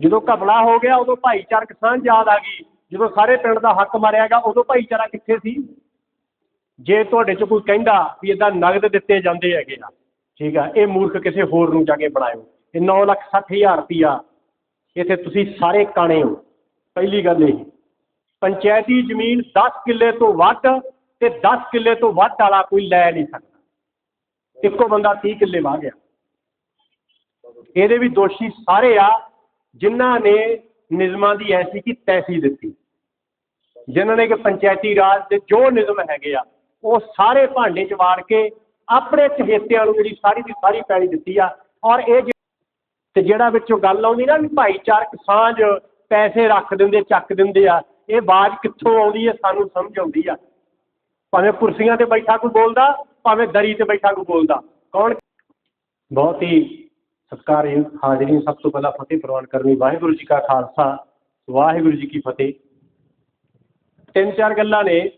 ਜਦੋਂ ਘਪਲਾ ਹੋ ਗਿਆ, ਉਦੋਂ ਭਾਈਚਾਰਕ ਸਾਂਝ ਯਾਦ ਆ ਗਈ। ਜਦੋਂ ਸਾਰੇ ਪਿੰਡ ਦਾ ਹੱਕ ਮਾਰਿਆ ਗਿਆ, ਉਦੋਂ ਭਾਈਚਾਰਾ ਕਿੱਥੇ ਸੀ? ਜੇ ਤੁਹਾਡੇ ਚ ਕੋਈ ਕਹਿੰਦਾ ਵੀ ਇਦਾਂ ਨਗਦ ਦਿੱਤੇ ਜਾਂਦੇ ਹੈਗੇ ਆ, ਠੀਕ ਆ, ਇਹ ਮੂਰਖ ਕਿਸੇ ਹੋਰ ਨੂੰ ਜਾ ਕੇ ਬਣਾਇਓ। ਇਹ ਨੌ ਲੱਖ ਸੱਠ ਹਜ਼ਾਰ ਰੁਪਈਆ, ਇੱਥੇ ਤੁਸੀਂ ਸਾਰੇ ਕਾਣੇ ਹੋ। ਪਹਿਲੀ ਗੱਲ ਇਹ। ਪੰਚਾਇਤੀ ਜ਼ਮੀਨ 10 ਕਿੱਲੇ ਤੋਂ ਵੱਧ ਤੇ 10 ਕਿੱਲੇ ਤੋਂ ਵੱਧ ਵਾਲਾ ਕੋਈ ਲੈ ਨਹੀਂ ਸਕਦਾ। ਇੱਕੋ ਬੰਦਾ 30 ਕਿੱਲੇ ਵਾਹ ਗਿਆ। ਇਹਦੇ ਵੀ ਦੋਸ਼ੀ ਸਾਰੇ ਆ। ਜਿਨ੍ਹਾਂ ਨੇ ਨਿਯਮਾਂ ਦੀ ਐਸੀ ਕੀ ਤੈਸੀ ਦਿੱਤੀ। ਜਿਨ੍ਹਾਂ ਨੇ ਕਿ ਪੰਚਾਇਤੀ ਰਾਜ ਦੇ ਜੋ ਨਿਯਮ ਹੈਗੇ ਆ, ਉਹ ਸਾਰੇ ਭਾਂਡੇ ਚ ਵਾੜ ਕੇ ਆਪਣੇ ਚਹੇਤਿਆਂ ਨੂੰ ਜਿਹੜੀ ਸਾਰੀ ਦੀ ਸਾਰੀ ਪੈਲੀ ਦਿੱਤੀ ਆ। ਔਰ ਇਹ ਜਿ- ਤੇ ਜਿਹੜਾ ਵਿੱਚੋਂ ਗੱਲ ਆਉਂਦੀ ਨਾ ਵੀ ਭਾਈਚਾਰਕ ਸਾਂਝ ਪੈਸੇ ਰੱਖ ਦਿੰਦੇ, ਚੱਕ ਦਿੰਦੇ ਆ, ਇਹ ਬਾਜ ਕਿੱਥੋਂ ਆਉਂਦੀ ਹੈ ਸਾਨੂੰ ਸਮਝ ਆਉਂਦੀ ਆ। ਭਾਵੇਂ ਕੁਰਸੀਆਂ ਤੇ ਬੈਠਾ ਕੋਈ ਬੋਲਦਾ, ਭਾਵੇਂ ਦਰੀ ਤੇ ਬੈਠਾ ਕੋਈ ਬੋਲਦਾ। ਕੌਣ ਬਹੁਤ ਹੀ ਸਤਿਕਾਰਯੋਗ ਹਾਜ਼ਰੀਨ, ਸਭ ਤੋਂ ਪਹਿਲਾਂ ਫਤਿਹ ਪ੍ਰਵਾਨ ਕਰਨੀ, ਵਾਹਿਗੁਰੂ ਜੀ ਕਾ ਖਾਲਸਾ, ਵਾਹਿਗੁਰੂ ਜੀ ਕੀ ਫਤਿਹ। ਤਿੰਨ ਚਾਰ ਗੱਲਾਂ ਨੇ।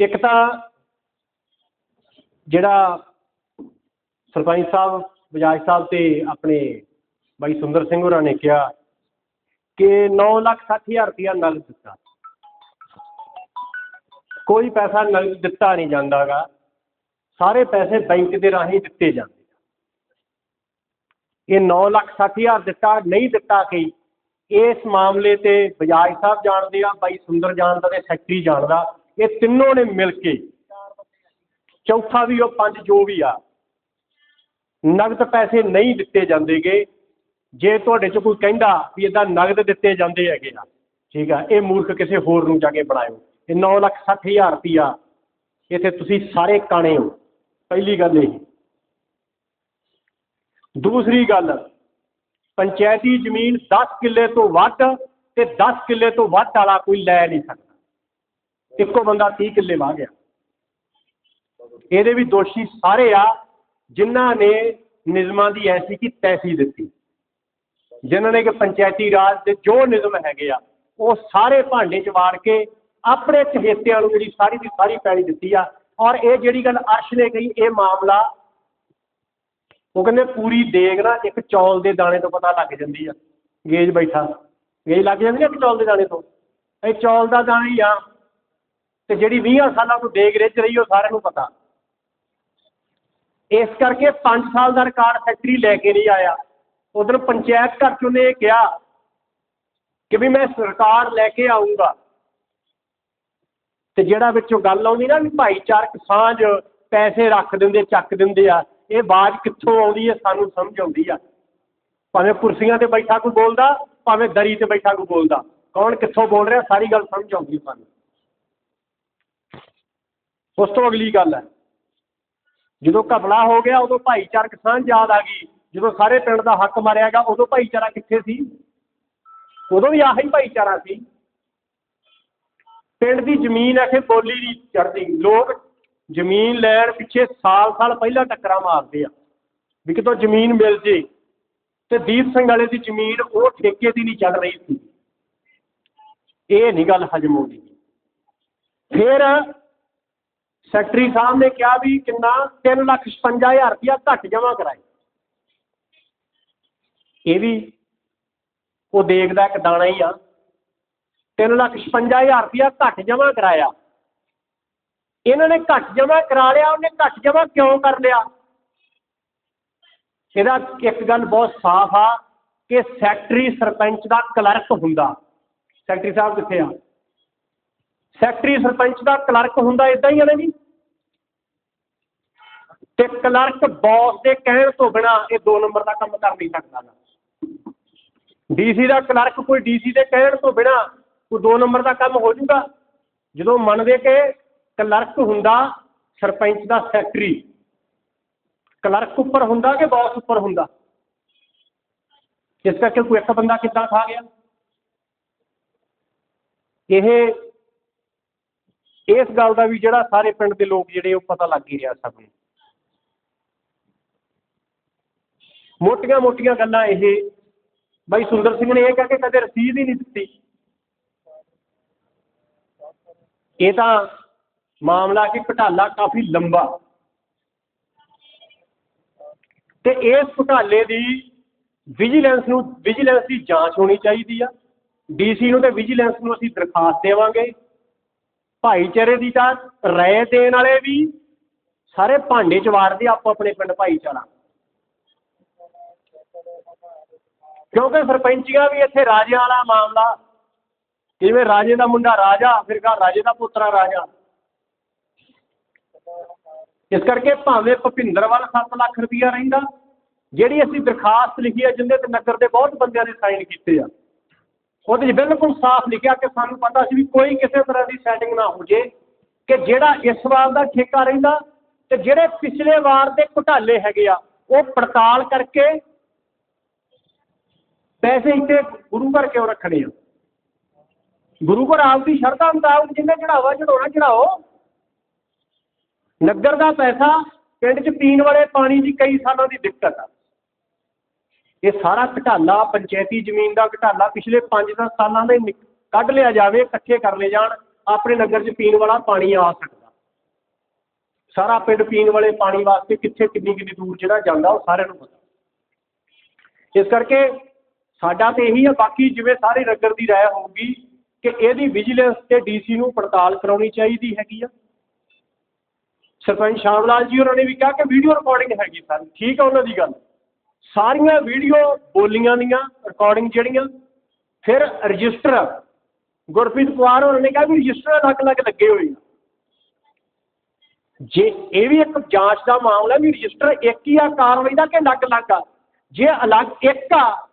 ਇੱਕ ਤਾਂ ਜਿਹੜਾ ਸਰਪੰਚ ਸਾਹਿਬ, ਬਜਾਜ ਸਾਹਿਬ ਤੇ ਆਪਣੇ ਬਾਈ ਸੁੰਦਰ ਸਿੰਘ ਹੋਰਾਂ ਨੇ ਕਿਹਾ ਕਿ 9 ਲੱਖ 60 ਹਜ਼ਾਰ ਰੁਪਇਆ ਨਗਦ ਦਿੱਤਾ। ਕੋਈ ਪੈਸਾ ਨਗਦ ਦਿੱਤਾ ਨਹੀਂ ਜਾਂਦਾਗਾ। ਸਾਰੇ ਪੈਸੇ ਬੈਂਕ ਦੇ ਰਾਹੀਂ ਦਿੱਤੇ ਜਾਂਦੇ ਆ। ਇਹ 9 ਲੱਖ 60 ਹਜ਼ਾਰ ਦਿੱਤਾ, ਨਹੀਂ ਦਿੱਤਾ ਕਿ ਇਸ ਮਾਮਲੇ ਤੇ ਬਜਾਜ ਸਾਹਿਬ ਜਾਣਦੇ ਆ, ਬਾਈ ਸੁੰਦਰ ਜਾਣਦਾ ਤੇ ਸੈਕਟਰੀ ਜਾਣਦਾ, ਇਹ ਤਿੰਨੋਂ ਨੇ ਮਿਲ ਕੇ ਚੌਥਾ ਵੀ ਉਹ ਪੰਜ ਜੋ ਵੀ ਆ, ਨਗਦ ਪੈਸੇ ਨਹੀਂ ਦਿੱਤੇ ਜਾਂਦੇਗੇ। ਜੇ ਤੁਹਾਡੇ ਚ ਕੋਈ ਕਹਿੰਦਾ ਵੀ ਇਦਾਂ ਨਗਦ ਦਿੱਤੇ ਜਾਂਦੇ ਹੈਗੇ ਆ, ਠੀਕ ਆ, ਇਹ ਮੂਰਖ ਕਿਸੇ ਹੋਰ ਨੂੰ ਜਾ ਕੇ ਬਣਾਇਓ। ਇਹ 9 ਲੱਖ 60 ਹਜ਼ਾਰ ਰੁਪਈਆ ਇੱਥੇ ਤੁਸੀਂ ਸਾਰੇ ਕਾਣੇ ਹੋ। ਪਹਿਲੀ ਗੱਲ ਇਹ। ਦੂਸਰੀ ਗੱਲ, ਪੰਚਾਇਤੀ ਜ਼ਮੀਨ 10 ਕਿੱਲੇ ਤੋਂ ਵੱਧ ਤੇ 10 ਕਿੱਲੇ ਤੋਂ ਵੱਧ ਵਾਲਾ ਕੋਈ ਲੈ ਨਹੀਂ ਸਕਦਾ। ਇੱਕੋ ਬੰਦਾ 30 ਕਿੱਲੇ ਵਾਹ ਗਿਆ। ਇਹਦੇ ਵੀ ਦੋਸ਼ੀ ਸਾਰੇ ਆ, ਜਿਨ੍ਹਾਂ ਨੇ ਨਿਯਮਾਂ ਦੀ ਐਸੀ ਕੀ ਤੈਸੀ ਦਿੱਤੀ। ਜਿਨ੍ਹਾਂ ਨੇ ਕਿ ਪੰਚਾਇਤੀ ਰਾਜ ਦੇ ਜੋ ਨਿਯਮ ਹੈਗੇ ਆ, ਉਹ ਸਾਰੇ ਭਾਂਡੇ ਚ ਵਾੜ ਕੇ ਆਪਣੇ ਚਹੇਤਿਆਂ ਨੂੰ ਜਿਹੜੀ ਸਾਰੀ ਦੀ ਸਾਰੀ ਪੈਲੀ ਦਿੱਤੀ ਆ ਔਰ ਇਹ ਜਿਹੜੀ ਗੱਲ ਅਰਸ਼ ਨੇ ਕਹੀ, ਇਹ ਮਾਮਲਾ ਉਹ ਕਹਿੰਦੇ ਪੂਰੀ ਦੇਗ ਨਾ ਇੱਕ ਚੌਲ ਦੇ ਦਾਣੇ ਤੋਂ ਪਤਾ ਲੱਗ ਜਾਂਦੀ ਆ। ਗੇਜ ਬੈਠਾ। ਗੇਜ ਲੱਗ ਜਾਂਦੀ ਨਾ ਇੱਕ ਚੌਲ ਦੇ ਦਾਣੇ ਤੋਂ। ਇਹ ਚੌਲ ਦਾ ਦਾਣਾ ਹੀ ਆ। ਤੇ ਜਿਹੜੀ 20 ਸਾਲਾਂ ਤੋਂ ਦੇਗ ਰਿੱਝ ਰਹੀ ਉਹ ਸਾਰਿਆਂ ਨੂੰ ਪਤਾ। ਇਸ ਕਰਕੇ 5 ਸਾਲ ਦਾ ਰਿਕਾਰਡ ਫੈਕਟਰੀ ਲੈ ਕੇ ਨਹੀਂ ਆਇਆ। ਉਧਰ ਪੰਚਾਇਤ ਘਰ 'ਚ ਉਹਨੇ ਇਹ ਕਿਹਾ ਕਿ ਵੀ ਮੈਂ ਸਰਕਾਰ ਲੈ ਕੇ ਆਉਂਗਾ ਅਤੇ ਜਿਹੜਾ ਵਿੱਚੋਂ ਗੱਲ ਆਉਂਦੀ ਨਾ ਵੀ ਭਾਈਚਾਰਕ ਸਾਂਝ ਪੈਸੇ ਰੱਖ ਦਿੰਦੇ, ਚੱਕ ਦਿੰਦੇ ਆ, ਇਹ ਆਵਾਜ਼ ਕਿੱਥੋਂ ਆਉਂਦੀ ਹੈ ਸਾਨੂੰ ਸਮਝ ਆਉਂਦੀ ਆ। ਭਾਵੇਂ ਕੁਰਸੀਆਂ ਤੇ ਬੈਠਾ ਕੋਈ ਬੋਲਦਾ, ਭਾਵੇਂ ਦਰੀ ਤੇ ਬੈਠਾ ਕੋਈ ਬੋਲਦਾ। ਕੌਣ ਕਿੱਥੋਂ ਬੋਲ ਰਿਹਾ, ਸਾਰੀ ਗੱਲ ਸਮਝ ਆਉਂਦੀ ਸਾਨੂੰ। ਉਸ ਤੋਂ ਅਗਲੀ ਗੱਲ ਹੈ, ਜਦੋਂ ਘਪਲਾ ਹੋ ਗਿਆ, ਉਦੋਂ ਭਾਈਚਾਰਕ ਸਾਂਝ ਯਾਦ ਆ ਗਈ। ਜਦੋਂ ਸਾਰੇ ਪਿੰਡ ਦਾ ਹੱਕ ਮਾਰਿਆ ਗਿਆ, ਉਦੋਂ ਭਾਈਚਾਰਾ ਕਿੱਥੇ ਸੀ? ਉਦੋਂ ਵੀ ਆਹੀ ਭਾਈਚਾਰਾ ਸੀ। ਪਿੰਡ ਦੀ ਜ਼ਮੀਨ ਐਥੇ ਬੋਲੀ ਨਹੀਂ ਚੜਦੀ ਲੋਕ ਜ਼ਮੀਨ ਲੈਣ ਪਿੱਛੇ ਸਾਲ-ਸਾਲ ਪਹਿਲਾਂ ਟੱਕਰਾਂ ਮਾਰਦੇ ਆ, ਵੀ ਕਿਤੋਂ ਜ਼ਮੀਨ ਮਿਲ ਜੇ। ਤੇ ਦੀਪ ਸਿੰਘ ਵਾਲੇ ਦੀ ਜ਼ਮੀਨ ਉਹ ਠੇਕੇ ਦੀ ਨਹੀਂ ਚੱਲ ਰਹੀ ਸੀ। ਇਹ ਨਹੀਂ ਗੱਲ ਹਜਮ ਆਉਂਦੀ ਫਿਰ ਸੈਕਟਰੀ ਸਾਹਿਬ ਨੇ ਕਿਹਾ ਵੀ ਕਿੰਨਾ 356000 ਰੁਪਇਆ ਘੱਟ ਜਮ੍ਹਾਂ ਕਰਾਏ। ਇਹ ਵੀ ਉਹ ਦੇਖਦਾ ਇੱਕ ਦਾਣਾ ਹੀ ਆ। 356000 ਰੁਪਇਆ ਘੱਟ ਜਮ੍ਹਾਂ ਕਰਾਇਆ। ਇਹਨਾਂ ਨੇ ਘੱਟ ਜਮ੍ਹਾਂ ਕਰਾ ਲਿਆ, ਉਹਨੇ ਘੱਟ ਜਮ੍ਹਾਂ ਕਿਉਂ ਕਰ ਲਿਆ? ਇਹਦਾ ਇੱਕ ਗੱਲ ਬਹੁਤ ਸਾਫ਼ ਆ ਕਿ ਸੈਕਟਰੀ ਸਰਪੰਚ ਦਾ ਕਲਰਕ ਹੁੰਦਾ। ਸੈਕਟਰੀ ਸਾਹਿਬ ਕਿੱਥੇ ਆ? ਸੈਕਟਰੀ ਸਰਪੰਚ ਦਾ ਕਲਰਕ ਹੁੰਦਾ ਇਦਾਂ ਹੀ ਆ ਨਾ ਜੀ? ਤੇ ਕਲਰਕ ਬੌਸ ਦੇ ਕਹਿਣ ਤੋਂ ਬਿਨਾ ਇਹ ਦੋ ਨੰਬਰ ਦਾ ਕੰਮ ਕਰ ਨਹੀਂ ਸਕਦਾ। ਗਾ ਡੀਸੀ ਦਾ ਕਲਰਕ ਕੋਈ ਡੀਸੀ ਦੇ ਕਹਿਣ ਤੋਂ ਬਿਨਾ ਕੋਈ ਦੋ ਨੰਬਰ ਦਾ ਕੰਮ ਹੋ ਜਾਊਗਾ ਜਦੋਂ ਮੰਨਦੇ ਕਿ ਕਲਰਕ ਹੁੰਦਾ ਸਰਪੰਚ ਦਾ ਸੈਕਟਰੀ, ਕਲਰਕ ਉੱਪਰ ਹੁੰਦਾ ਕਿ ਬੌਸ ਉੱਪਰ ਹੁੰਦਾ? ਇਸ ਕਰਕੇ ਕੋਈ ਇੱਕ ਬੰਦਾ ਕਿੱਦਾਂ ਖਾ ਗਿਆ? ਇਹ, ਇਸ ਗੱਲ ਦਾ ਵੀ ਜਿਹੜਾ ਸਾਰੇ ਪਿੰਡ ਦੇ ਲੋਕ ਜਿਹੜੇ ਉਹ ਪਤਾ ਲੱਗ ਹੀ ਰਿਹਾ ਸਭ ਨੂੰ। ਮੋਟੀਆਂ ਮੋਟੀਆਂ ਗੱਲਾਂ ਇਹ। ਬਾਈ ਸੁੰਦਰ ਸਿੰਘ ਨੇ ਇਹ ਕਹਿ ਕੇ ਕਦੇ ਰਸੀਦ ਹੀ ਨਹੀਂ ਦਿੱਤੀ। ਇਹ ਤਾਂ ਮਾਮਲਾ ਕਿ ਘੁਟਾਲਾ ਕਾਫੀ ਲੰਬਾ। ਤੇ ਇਸ ਘੁਟਾਲੇ ਦੀ ਵਿਜੀਲੈਂਸ ਨੂੰ ਵਿਜੀਲੈਂਸ ਦੀ ਜਾਂਚ ਹੋਣੀ ਚਾਹੀਦੀ ਆ। ਡੀਸੀ ਨੂੰ ਤੇ ਵਿਜੀਲੈਂਸ ਨੂੰ ਅਸੀਂ ਦਰਖਾਸਤ ਦੇਵਾਂਗੇ। ਭਾਈਚਾਰੇ ਦੀ ਤਾਂ ਰਾਏ ਦੇਣ ਵਾਲੇ ਵੀ ਸਾਰੇ ਭਾਂਡੇ ਚ ਵਾਰਦੇ ਆਪੋ ਆਪਣੇ ਪਿੰਡ ਭਾਈਚਾਰਾ। ਕਿਉਂਕਿ ਸਰਪੰਚੀਆਂ ਵੀ ਇੱਥੇ ਰਾਜਿਆਂ ਵਾਲਾ ਮਾਮਲਾ ਜਿਵੇਂ ਰਾਜੇ ਦਾ ਮੁੰਡਾ ਰਾਜਾ, ਫਿਰ ਕਾ ਰਾਜੇ ਦਾ ਪੋਤਰਾ ਰਾਜਾ। ਇਸ ਕਰਕੇ ਭਾਵੇਂ ਭੁਪਿੰਦਰ ਵੱਲ 7 ਲੱਖ ਰੁਪਈਆ ਰਹਿੰਦਾ, ਜਿਹੜੀ ਅਸੀਂ ਦਰਖਾਸਤ ਲਿਖੀ ਹੈ ਜਿੰਦੇ ਤੇ ਨਗਰ ਦੇ ਬਹੁਤ ਬੰਦਿਆਂ ਨੇ ਸਾਈਨ ਕੀਤੇ ਆ, ਉਹਦੇ 'ਚ ਬਿਲਕੁਲ ਸਾਫ਼ ਲਿਖਿਆ ਕਿ ਸਾਨੂੰ ਪਤਾ ਸੀ ਵੀ ਕੋਈ ਕਿਸੇ ਤਰ੍ਹਾਂ ਦੀ ਸੈਟਿੰਗ ਨਾ ਹੋ ਜੇ, ਕਿ ਜਿਹੜਾ ਇਸ ਵਾਰ ਦਾ ਠੇਕਾ ਰਹਿੰਦਾ ਤੇ ਜਿਹੜੇ ਪਿਛਲੇ ਵਾਰ ਦੇ ਘੁਟਾਲੇ ਹੈਗੇ ਆ, ਉਹ ਪੜਤਾਲ ਕਰਕੇ ਪੈਸੇ ਇੱਥੇ ਗੁਰੂ ਘਰ ਕਿਉਂ ਰੱਖਣੇ ਆ? ਗੁਰੂ ਘਰ ਆਪਦੀ ਸ਼ਰਧਾ ਸ਼ਰਤਾਂ ਮੁਤਾਬਕ ਜਿੰਨੇ ਚੜਾਵਾ ਚੜਾਉਣਾ ਚੜਾਓ ਨਗਰ ਦਾ ਪੈਸਾ, ਪਿੰਡ 'ਚ ਪੀਣ ਵਾਲੇ ਪਾਣੀ ਦੀ ਕਈ ਸਾਲਾਂ ਦੀ ਦਿੱਕਤ ਆ। ਇਹ ਸਾਰਾ ਘਟਾਲਾ, ਪੰਚਾਇਤੀ ਜ਼ਮੀਨ ਦਾ ਘਟਾਲਾ ਪਿਛਲੇ 5-10 ਸਾਲਾਂ ਦੇ ਨਿਕ- ਕੱਢ ਲਿਆ ਜਾਵੇ, ਇਕੱਠੇ ਕਰ ਲਏ ਜਾਣ, ਆਪਣੇ ਨਗਰ 'ਚ ਪੀਣ ਵਾਲਾ ਪਾਣੀ ਆ ਸਕਦਾ। ਸਾਰਾ ਪਿੰਡ ਪੀਣ ਵਾਲੇ ਪਾਣੀ ਵਾਸਤੇ ਕਿੱਥੇ ਕਿੰਨੀ ਕਿੰਨੀ ਦੂਰ ਜਿਹੜਾ ਜਾਂਦਾ, ਉਹ ਸਾਰਿਆਂ ਨੂੰ ਪਤਾ। ਇਸ ਕਰਕੇ ਸਾਡਾ ਤੇ ਇਹੀ ਆ, ਬਾਕੀ ਜਿਵੇਂ ਸਾਰੇ ਨਗਰ ਦੀ ਰਾਏ ਹੋਊਗੀ ਕਿ ਇਹਦੀ ਵਿਜੀਲੈਂਸ ਤੇ ਡੀਸੀ ਨੂੰ ਪੜਤਾਲ ਕਰਾਉਣੀ ਚਾਹੀਦੀ ਹੈਗੀ ਆ। ਸਰਪੰਚ ਸ਼ਾਮ ਲਾਲ ਜੀ ਉਹਨਾਂ ਨੇ ਵੀ ਕਿਹਾ ਕਿ ਵੀਡੀਓ ਰਿਕਾਰਡਿੰਗ ਹੈਗੀ ਸਾਰੀ, ਠੀਕ ਆ ਉਹਨਾਂ ਦੀ ਗੱਲ। ਸਾਰੀਆਂ ਵੀਡੀਓ ਬੋਲੀਆਂ ਦੀਆਂ ਰਿਕਾਰਡਿੰਗ ਜਿਹੜੀਆਂ, ਫਿਰ ਰਜਿਸਟਰ ਗੁਰਪ੍ਰੀਤ ਕੁਮਾਰ ਉਹਨਾਂ ਨੇ ਕਿਹਾ ਵੀ ਰਜਿਸਟਰ ਅਲੱਗ-ਅਲੱਗ ਲੱਗੇ ਹੋਏ ਆ। ਜੇ ਇਹ ਵੀ ਇੱਕ ਜਾਂਚ ਦਾ ਮਾਮਲਾ ਵੀ ਰਜਿਸਟਰ ਇੱਕ ਹੀ ਆ, ਕਾਰਵਾਈ ਦਾ ਕਿ ਅਲੱਗ-ਅਲੱਗ ਆ? ਜੇ ਅਲੱਗ ਇੱਕ ਆ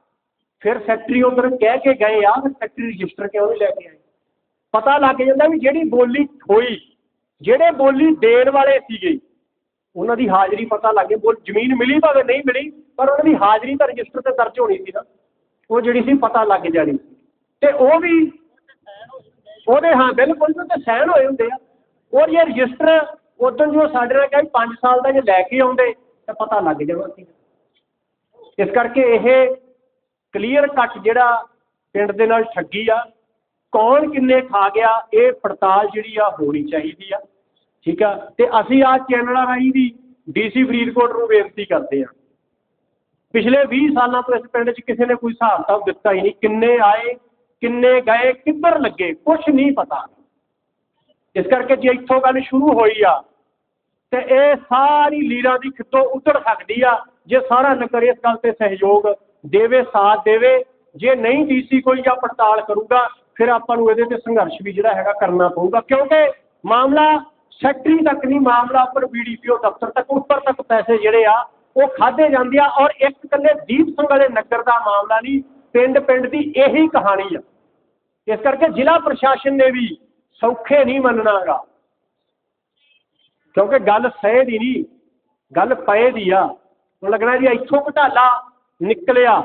ਫਿਰ ਸੈਕਟਰੀ ਉੱਧਰ ਕਹਿ ਕੇ ਗਏ ਆ ਸੈਕਟਰੀ ਰਜਿਸਟਰ ਕਿਉਂ ਨਹੀਂ ਲੈ ਕੇ ਆਏ? ਪਤਾ ਲੱਗ ਜਾਂਦਾ ਵੀ ਜਿਹੜੀ ਬੋਲੀ ਹੋਈ, ਜਿਹੜੇ ਬੋਲੀ ਦੇਣ ਵਾਲੇ ਸੀਗੇ, ਉਹਨਾਂ ਦੀ ਹਾਜ਼ਰੀ ਪਤਾ ਲੱਗੇ ਬੋਲ ਜ਼ਮੀਨ ਮਿਲੀ ਭਾਵੇਂ ਨਹੀਂ ਮਿਲੀ, ਪਰ ਉਹਨਾਂ ਦੀ ਹਾਜ਼ਰੀ ਤਾਂ ਰਜਿਸਟਰ ਤੇ ਦਰਜ ਹੋਣੀ ਸੀ ਨਾ। ਉਹ ਜਿਹੜੀ ਸੀ ਪਤਾ ਲੱਗ ਜਾਣੀ ਸੀ। ਤੇ ਉਹ ਵੀ ਉਹਦੇ ਹਾਂ, ਬਿਲਕੁਲ ਤੇ ਸਹਿਣ ਹੋਏ ਹੁੰਦੇ ਆ। ਔਰ ਇਹ ਰਜਿਸਟਰ ਉਦੋਂ ਜੋ ਸਾਡੇ ਨਾਲ ਕਿਹਾ 5 ਸਾਲ ਦਾ ਜੇ ਲੈ ਕੇ ਆਉਂਦੇ, ਤਾਂ ਪਤਾ ਲੱਗ ਜਾਣਾ ਸੀ। ਇਸ ਕਰਕੇ ਇਹ ਕਲੀਅਰ ਕੱਟ ਜਿਹੜਾ ਪਿੰਡ ਦੇ ਨਾਲ ਠੱਗੀ ਆ, ਕੌਣ ਕਿੰਨੇ ਖਾ ਗਿਆ, ਇਹ ਪੜਤਾਲ ਜਿਹੜੀ ਆ ਹੋਣੀ ਚਾਹੀਦੀ ਆ, ਠੀਕ ਆ? ਤੇ ਅਸੀਂ ਆ ਚੈਨਲਾਂ ਰਾਹੀਂ ਵੀ ਡੀਸੀ ਫਰੀਦਕੋਟ ਨੂੰ ਬੇਨਤੀ ਕਰਦੇ ਆ। ਪਿਛਲੇ 20 ਸਾਲਾਂ ਤੋਂ ਇਸ ਪਿੰਡ 'ਚ ਕਿਸੇ ਨੇ ਕੋਈ ਹਿਸਾਬ ਕਿਤਾਬ ਦਿੱਤਾ ਹੀ ਨਹੀਂ, ਕਿੰਨੇ ਆਏ, ਕਿੰਨੇ ਗਏ, ਕਿੱਧਰ ਲੱਗੇ ਕੁਝ ਨਹੀਂ ਪਤਾ। ਇਸ ਕਰਕੇ ਜੇ ਇੱਥੋਂ ਗੱਲ ਸ਼ੁਰੂ ਹੋਈ ਆ, ਤੇ ਇਹ ਸਾਰੀ ਲੀਰਾਂ ਦੀ ਖਿੱਤੋਂ ਉਤਰ ਸਕਦੀ ਆ, ਜੇ ਸਾਰਾ ਨਗਰ ਇਸ ਗੱਲ ਤੇ ਸਹਿਯੋਗ ਦੇਵੇ, ਸਾਥ ਦੇਵੇ। ਜੇ ਨਹੀਂ ਡੀਸੀ ਕੋਈ ਜਾਂ ਪੜਤਾਲ ਕਰੂਗਾ, ਫਿਰ ਆਪਾਂ ਨੂੰ ਇਹਦੇ ਤੇ ਸੰਘਰਸ਼ ਵੀ ਜਿਹੜਾ ਹੈਗਾ ਕਰਨਾ ਪਊਗਾ। ਕਿਉਂਕਿ ਮਾਮਲਾ ਸੈਕਟਰੀ ਤੱਕ ਨਹੀਂ, ਮਾਮਲਾ ਉੱਪਰ ਬੀਡੀਪੀਓ ਦਫ਼ਤਰ ਤੱਕ, ਉੱਪਰ ਤੱਕ ਪੈਸੇ ਜਿਹੜੇ ਆ, ਉਹ ਖਾਦੇ ਜਾਂਦੇ ਆ। ਔਰ ਇੱਕ ਇਕੱਲੇ ਦੀਪ ਸਿੰਘ ਵਾਲੇ ਨਗਰ ਦਾ ਮਾਮਲਾ ਨਹੀਂ ਪਿੰਡ ਪਿੰਡ ਦੀ ਇਹੀ ਕਹਾਣੀ ਆ। ਇਸ ਕਰਕੇ ਜ਼ਿਲ੍ਹਾ ਪ੍ਰਸ਼ਾਸਨ ਨੇ ਵੀ ਸੌਖੇ ਨਹੀਂ ਮੰਨਣਾਗਾ। ਕਿਉਂਕਿ ਗੱਲ ਸਹਿ ਦੀ ਨਹੀਂ, ਗੱਲ ਪਏ ਦੀ ਆ। ਹੁਣ ਲੱਗਣਾ ਜੀ ਇੱਥੋਂ ਘਟਾਲਾ ਨਿਕਲਿਆ।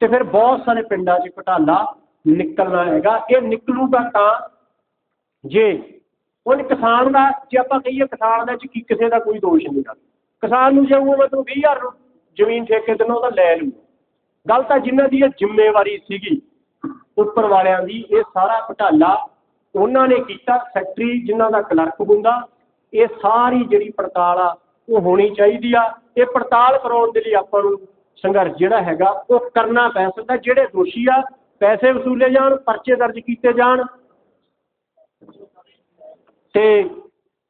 ਤੇ ਫਿਰ ਬਹੁਤ ਸਾਰੇ ਪਿੰਡਾਂ 'ਚ ਘਟਾਲਾ ਨਿਕਲਣਾ ਹੈਗਾ। ਇਹ ਨਿਕਲੂਗਾ ਤਾਂ ਜੇ ਹੁਣ ਕਿਸਾਨ ਦਾ, ਜੇ ਆਪਾਂ ਕਹੀਏ ਕਿਸਾਨ ਦਾ ਕੀ ਕਿਸੇ ਦਾ ਕੋਈ ਦੋਸ਼ ਨਹੀਂ ਕਿਸਾਨ ਨੂੰ ਜੇ ਉਹ ਮਤਲਬ 20000 ਨੂੰ ਜ਼ਮੀਨ ਠੇਕੇ ਤੇ ਉਹ ਤਾਂ ਲੈ ਲੂ ਗੱਲ ਤਾਂ ਜਿਨ੍ਹਾਂ ਦੀ ਇਹ ਜ਼ਿੰਮੇਵਾਰੀ ਸੀਗੀ, ਉੱਪਰ ਵਾਲਿਆਂ ਦੀ, ਇਹ ਸਾਰਾ ਘਟਾਲਾ ਉਹਨਾਂ ਨੇ ਕੀਤਾ। ਸੈਕਟਰੀ ਜਿਨ੍ਹਾਂ ਦਾ ਕਲਰਕ ਹੁੰਦਾ, ਇਹ ਸਾਰੀ ਜਿਹੜੀ ਪੜਤਾਲ ਆ ਉਹ ਹੋਣੀ ਚਾਹੀਦੀ ਆ। ਇਹ ਪੜਤਾਲ ਕਰਾਉਣ ਦੇ ਲਈ ਆਪਾਂ ਨੂੰ ਸੰਘਰਸ਼ ਜਿਹੜਾ ਹੈਗਾ, ਉਹ ਕਰਨਾ ਪੈ ਸਕਦਾ। ਜਿਹੜੇ ਦੋਸ਼ੀ ਆ, ਪੈਸੇ ਵਸੂਲੇ ਜਾਣ, ਪਰਚੇ ਦਰਜ ਕੀਤੇ ਜਾਣ। ਤੇ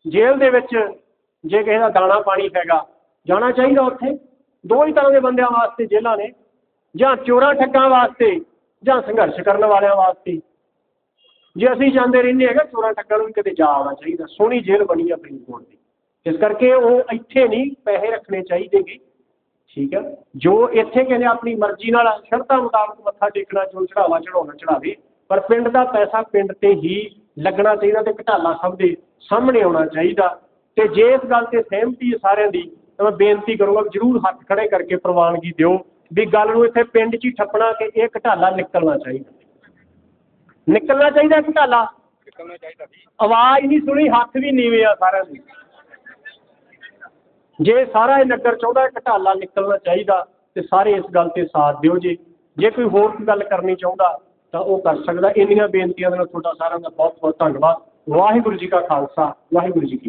ਜੇਲ੍ਹ ਦੇ ਵਿੱਚ ਜੇ ਕਿਸੇ ਦਾ ਦਾਣਾ ਪਾਣੀ ਹੈਗਾ, ਜਾਣਾ ਚਾਹੀਦਾ ਉੱਥੇ। ਦੋ ਹੀ ਤਰ੍ਹਾਂ ਦੇ ਬੰਦਿਆਂ ਵਾਸਤੇ ਜੇਲ੍ਹਾਂ ਨੇ। ਜਾਂ ਚੋਰਾਂ ਠੱਗਾਂ ਵਾਸਤੇ, ਜਾਂ ਸੰਘਰਸ਼ ਕਰਨ ਵਾਲਿਆਂ ਵਾਸਤੇ। ਜੇ ਅਸੀਂ ਜਾਂਦੇ ਰਹਿੰਦੇ ਹੈਗਾ, ਚੋਰਾਂ ਠੱਗਾਂ ਨੂੰ ਵੀ ਕਿਤੇ ਜਾ ਆਉਣਾ ਚਾਹੀਦਾ। ਸੋਹਣੀ ਜੇਲ੍ਹ ਬਣੀ ਆ ਫਰੀਦਕੋਟ ਦੀ। ਇਸ ਕਰਕੇ ਉਹ ਇੱਥੇ ਨਹੀਂ ਪੈਸੇ ਰੱਖਣੇ ਚਾਹੀਦੇਗੇ ਠੀਕ ਹੈ ਜੋ ਇੱਥੇ ਕਹਿੰਦੇ ਆਪਣੀ ਮਰਜ਼ੀ ਨਾਲ ਸ਼ਰਤਾਂ ਮੁਤਾਬਕ ਮੱਥਾ ਟੇਕਣਾ ਜੋ ਚੜਾਵਾ ਚੜਾਉਣਾ ਚੜਾਵੇ ਪਰ ਪਿੰਡ ਦਾ ਪੈਸਾ ਪਿੰਡ ਤੇ ਹੀ ਲੱਗਣਾ ਚਾਹੀਦਾ ਤੇ ਘਟਾਲਾ ਸਭ ਦੇ ਸਾਹਮਣੇ ਆਉਣਾ ਚਾਹੀਦਾ। ਤੇ ਜੇ ਇਸ ਗੱਲ ਤੇ ਸਹਿਮਤੀ ਹੈ ਸਾਰਿਆਂ ਦੀ ਤਾਂ ਮੈਂ ਬੇਨਤੀ ਕਰੂੰਗਾ ਵੀ ਜ਼ਰੂਰ ਹੱਥ ਖੜੇ ਕਰਕੇ ਪ੍ਰਵਾਨਗੀ ਦਿਓ ਵੀ ਗੱਲ ਨੂੰ ਇੱਥੇ ਪਿੰਡ 'ਚ ਹੀ ਠੱਪਣਾ ਕਿ ਇਹ ਘਟਾਲਾ ਨਿਕਲਣਾ ਚਾਹੀਦਾ। ਨਿਕਲਣਾ ਚਾਹੀਦਾ ਘਟਾਲਾ? ਨਿਕਲਣਾ ਚਾਹੀਦਾ ਜੀ। ਆਵਾਜ਼ ਨਹੀਂ ਸੁਣੀ ਹੱਥ ਵੀ ਨੀਵੇਂ ਆ ਸਾਰਿਆਂ ਦੇ। ਜੇ ਸਾਰਾ ਇਹ ਨਗਰ ਚਾਹੁੰਦਾ ਹੈ ਘਟਾਲਾ ਨਿਕਲਣਾ ਚਾਹੀਦਾ ਤੇ ਸਾਰੇ ਇਸ ਗੱਲ ਤੇ ਸਾਥ ਦਿਓ ਜੀ। ਜੇ ਕੋਈ ਹੋਰ ਗੱਲ ਕਰਨੀ ਚਾਹੁੰਦਾ ਤਾਂ ਉਹ ਕਰ ਸਕਦਾ। ਇੰਨੀਆਂ ਬੇਨਤੀਆਂ ਦੇ ਨਾਲ ਤੁਹਾਡਾ ਸਾਰਿਆਂ ਦਾ ਬਹੁਤ ਬਹੁਤ ਧੰਨਵਾਦ। ਵਾਹਿਗੁਰੂ ਜੀ ਕਾ ਖਾਲਸਾ। ਵਾਹਿਗੁਰੂ ਜੀ ਕੀ